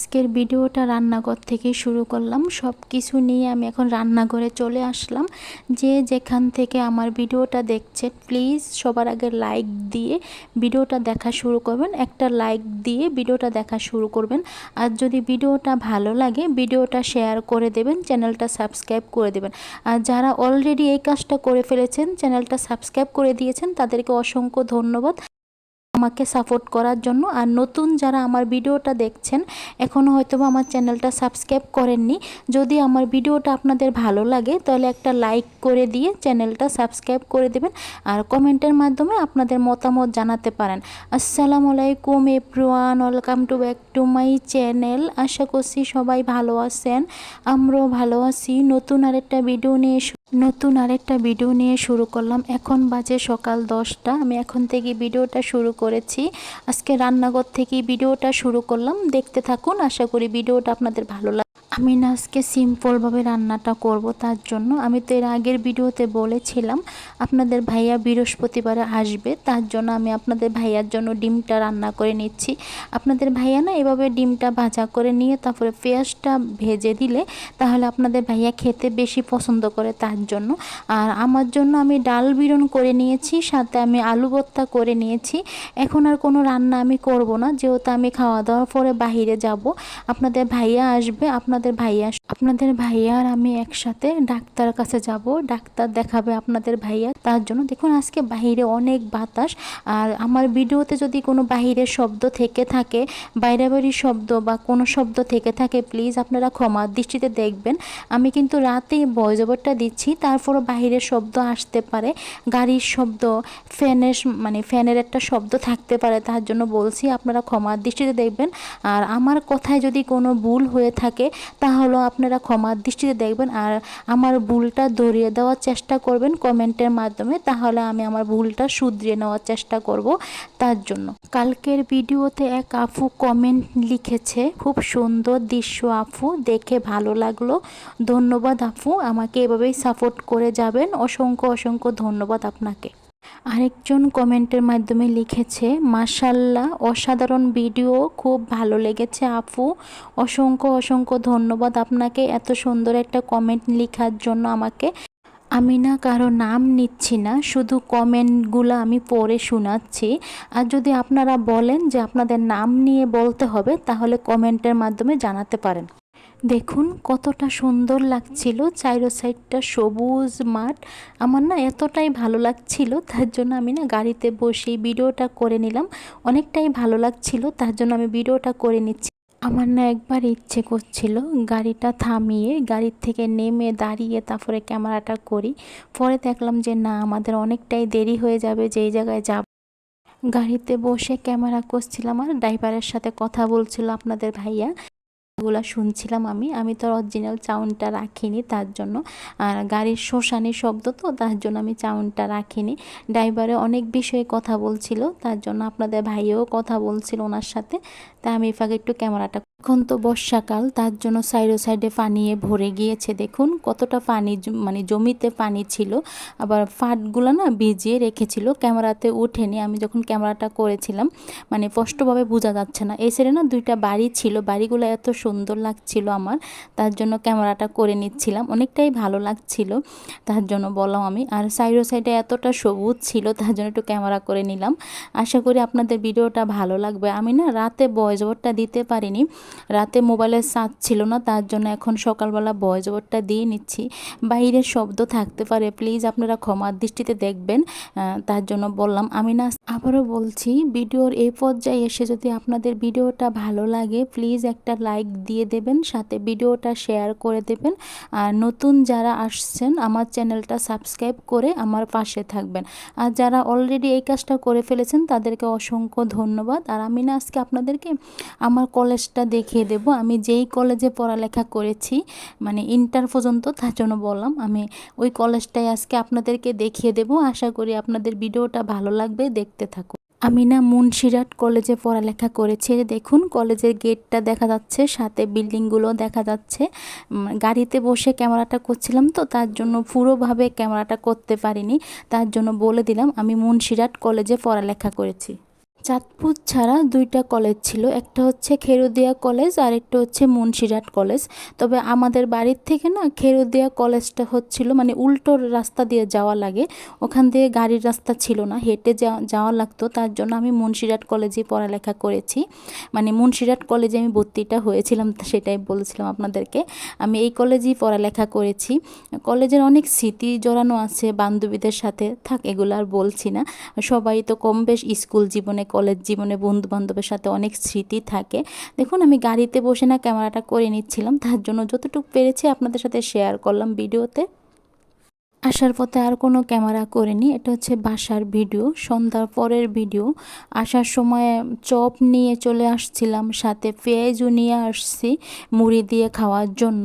আজকের ভিডিওটা রান্নাঘর থেকে শুরু করলাম। সব কিছু নিয়ে আমি এখন রান্নাঘরে চলে আসলাম। যে যেখান থেকে আমার ভিডিওটা দেখছেন প্লিজ সবার আগে লাইক দিয়ে ভিডিওটা দেখা শুরু করবেন। একটা লাইক দিয়ে ভিডিওটা দেখা শুরু করবেন। আর যদি ভিডিওটা ভালো লাগে, ভিডিওটা শেয়ার করে দেবেন, চ্যানেলটা সাবস্ক্রাইব করে দেবেন। আর যারা অলরেডি এই কাজটা করে ফেলেছেন, চ্যানেলটা সাবস্ক্রাইব করে দিয়েছেন, তাদেরকে অসংখ্য ধন্যবাদ। আমাকে সাপোর্ট করার জন্য। আর নতুন যারা আমার ভিডিওটা দেখছেন এখনও হয়তো আমার চ্যানেলটা সাবস্ক্রাইব করেননি। যদি আমার ভিডিওটা আপনাদের ভালো লাগে, তাহলে একটা লাইক করে দিয়ে চ্যানেলটা সাবস্ক্রাইব করে দেবেন আর কমেন্টের মাধ্যমে আপনাদের মতামত জানাতে পারেন। আসসালামু আলাইকুম everyone welcome to back to my channel আশা করছি সবাই ভালো আছেন, আমরাও ভালো আছি। নতুন আরেকটা ভিডিও নিয়ে নতুন আরেকটা ভিডিও নিয়ে শুরু করলাম। এখন বাজে সকাল দশটা। আমি এখন থেকে ভিডিওটা শুরু করেছি। আজকে রান্নাঘর থেকে ভিডিওটা শুরু করলাম। দেখতে থাকুন। আশা করি ভিডিওটা আপনাদের ভালো লাগে আমি না আজকে সিম্পলভাবে রান্নাটা করব, তার জন্য আমি তো এর আগের ভিডিওতে বলেছিলাম আপনাদের ভাইয়া বৃহস্পতিবারে আসবে, তার জন্য আমি আপনাদের ভাইয়ার জন্য ডিমটা রান্না করে নিচ্ছি। আপনাদের ভাইয়া না এভাবে ডিমটা ভাজা করে নিয়ে তারপরে পেঁয়াজটা ভেজে দিলে তাহলে আপনাদের ভাইয়া খেতে বেশি পছন্দ করে তার জন্য। আর আমার জন্য আমি ডাল বিরন করে নিয়েছি, সাথে আমি আলু ভর্তা করে নিয়েছি। এখন আর কোনো রান্না আমি করব না, যেহেতু আমি খাওয়া দাওয়ার পরে বাহিরে যাব। আপনাদের ভাইয়া আসবে আপনাদের ভাইয়া আপনাদের ভাইয়া আর আমি একসাথে ডাক্তার কাছে যাব। ডাক্তার দেখাবে আপনাদের ভাইয়া। তার জন্য দেখুন, আজকে বাহিরে অনেক বাতাস। আর আমার ভিডিওতে যদি কোনো বাহিরের শব্দ থেকে থাকে, বাইরে বাড়ির শব্দ বা কোনো শব্দ থেকে থাকে, প্লিজ আপনারা ক্ষমার দৃষ্টিতে দেখবেন। আমি কিন্তু রাতেই ভয়েস ওভারটা দিচ্ছি, তারপরও বাহিরের শব্দ আসতে পারে। গাড়ির শব্দ, ফ্যানের মানে ফ্যানের একটা শব্দ থাকতে পারে, তার জন্য বলছি আপনারা ক্ষমার দৃষ্টিতে দেখবেন। আর আমার কথায় যদি কোনো ভুল হয়ে থাকে তাহলে আপনারা ক্ষমার দৃষ্টিতে দেখবেন আর আমার ভুলটা ধরিয়ে দেওয়ার চেষ্টা করবেন কমেন্টের মাধ্যমে, তাহলে আমি আমার ভুলটা শুধরিয়ে নেওয়ার চেষ্টা করব তার জন্য। কালকের ভিডিওতে এক আফু কমেন্ট লিখেছে, খুব সুন্দর দৃশ্য আফু, দেখে ভালো লাগল। ধন্যবাদ আফু, আমাকে এভাবেই সাপোর্ট করে যাবেন। অসংখ্য অসংখ্য ধন্যবাদ আপনাকে। আরেকজন কমেন্টের মাধ্যমে লিখেছে মাসাল্লাহ অসাধারণ ভিডিও, খুব ভালো লেগেছে আপু। অসংখ্য অসংখ্য ধন্যবাদ আপনাকে এত সুন্দর একটা কমেন্ট লেখার জন্য আমাকে। আমি না কারও নাম নিচ্ছি না, শুধু কমেন্টগুলো আমি পড়ে শোনাচ্ছি। আর যদি আপনারা বলেন যে আপনাদের নাম নিয়ে বলতে হবে, তাহলে কমেন্টের মাধ্যমে জানাতে পারেন। দেখুন কতটা সুন্দর লাগছিল। চাইরো সাইডটা সবুজ মাঠ। আমার না এতটাই ভালো লাগছিল, তার জন্য আমি না গাড়িতে বসে ভিডিওটা করে নিলাম। অনেকটাই ভালো লাগছিল, তার জন্য আমি ভিডিওটা করে নিচ্ছি। আমার না একবার ইচ্ছে করছিল গাড়িটা থামিয়ে, গাড়ির থেকে নেমে দাঁড়িয়ে তারপরে ক্যামেরাটা করি। পরে দেখলাম যে না, আমাদের অনেকটাই দেরি হয়ে যাবে যেই জায়গায় যাব। গাড়িতে বসে ক্যামেরা করছিলাম আর ড্রাইভারের সাথে কথা বলছিল আপনাদের ভাইয়া। গুলা শুনছিলাম আমি। আমি তো অরিজিনাল চাউনটা রাখিনি তার জন্য। আর গাড়ির শোষানি শব্দ তো, তার জন্য আমি চাউনটা রাখিনি। ড্রাইভারে অনেক বিষয়ে কথা বলছিল, তার জন্য আপনাদের ভাইও কথা বলছিল ওনার সাথে। তাই আমি এফাকে একটু ক্যামেরাটা এখন তো বর্ষাকাল তার জন্য সাইডে সাইডে পানিয়ে ভরে গিয়েছে। দেখুন, কতটা পানি মানে জমিতে পানি ছিল। আবার ফাটগুলো না ভিজিয়ে রেখেছিল, ক্যামেরাতে উঠেনি আমি যখন ক্যামেরাটা করেছিলাম মানে স্পষ্টভাবে বোঝা যাচ্ছে না। এই সাইডে না দুইটা বাড়ি ছিল। বাড়িগুলো এত সুন্দর লাগছিল আমার, তার জন্য ক্যামেরাটা করে নিচ্ছিলাম। অনেকটাই ভালো লাগছিল, তার জন্য বললাম আমি। আর সাইডো সাইডে এতটা সবুজ ছিল, তার জন্য একটু ক্যামেরা করে নিলাম। আশা করি আপনাদের ভিডিওটা ভালো লাগবে। আমি না রাতে ওভারটা দিতে পারিনি। রাতে মোবাইলের সাথ ছিল না, তার জন্য এখন সকালবেলা ভয়েস ওভারটা দিয়ে নিচ্ছি। বাইরের শব্দ থাকতে পারে, প্লিজ আপনারা ক্ষমার দৃষ্টিতে দেখবেন তার জন্য বললাম। আমি না আবারও বলছি, ভিডিওর এই পর্যায়ে এসে যদি আপনাদের ভিডিওটা ভালো লাগে, প্লিজ একটা লাইক দিয়ে দেবেন, সাথে ভিডিওটা শেয়ার করে দেবেন। আর নতুন যারা আসছেন, আমার চ্যানেলটা সাবস্ক্রাইব করে আমার পাশে থাকবেন। আর যারা অলরেডি এই কাজটা করে ফেলেছেন, তাদেরকে অসংখ্য ধন্যবাদ। আর আমি না আজকে আপনাদেরকে আমার কলেজটা দেখিয়ে দেব। আমি যেই কলেজে পড়ালেখা করেছি মানে ইন্টার পর্যন্ত, তার জন্য বললাম, আমি ওই কলেজটাই আজকে আপনাদেরকে দেখিয়ে দেব। আশা করি আপনাদের ভিডিওটা ভালো লাগবে, দেখতে থাকুন। আমি না মুন্সিরাট কলেজে পড়ালেখা করেছি। দেখুন কলেজের গেটটা দেখা যাচ্ছে, সাথে বিল্ডিংগুলো দেখা যাচ্ছে। গাড়িতে বসে ক্যামেরাটা করছিলাম তো, তার জন্য পুরোভাবে ক্যামেরাটা করতে পারিনি। তার জন্য বলে দিলাম, আমি মুন্সিরাট কলেজে পড়ালেখা করেছি। চাঁদপুর ছাড়া দুইটা কলেজ ছিল। একটা হচ্ছে খেরুদিয়া কলেজ আর একটা হচ্ছে মুন্সিরাট কলেজ। তবে আমাদের বাড়ির থেকে না খেরুদিয়া কলেজটা হচ্ছিল মানে উল্টো রাস্তা দিয়ে যাওয়া লাগে। ওখান দিয়ে গাড়ির রাস্তা ছিল না, হেঁটে যাওয়া লাগতো। তার জন্য আমি মুন্সিরাট কলেজেই পড়ালেখা করেছি। মানে মুন্সিরাট কলেজে আমি ভর্তিটা হয়েছিলাম, সেটাই বলেছিলাম আপনাদেরকে। আমি এই কলেজেই পড়ালেখা করেছি। কলেজের অনেক স্মৃতি জড়ানো আছে বান্ধবীদের সাথে। থাক, এগুলো আর বলছি না। সবাই তো কম বেশ স্কুল জীবনে কলেজ জীবনে বন্ধু বান্ধবের সাথে অনেক স্মৃতি থাকে। দেখুন, আমি গাড়িতে বসে না ক্যামেরাটা করে নিচ্ছিলাম, তার জন্য যতটুকু পেরেছি আপনাদের সাথে শেয়ার করলাম ভিডিওতে। আসার পথে আর কোনো ক্যামেরা করিনি, এটা হচ্ছে বাসার ভিডিও, সন্ধ্যার পরের ভিডিও। আসার সময় চপ নিয়ে চলে আসছিলাম, সাথে পেঁয়াজও নিয়ে আসছি মুড়ি দিয়ে খাওয়ার জন্য।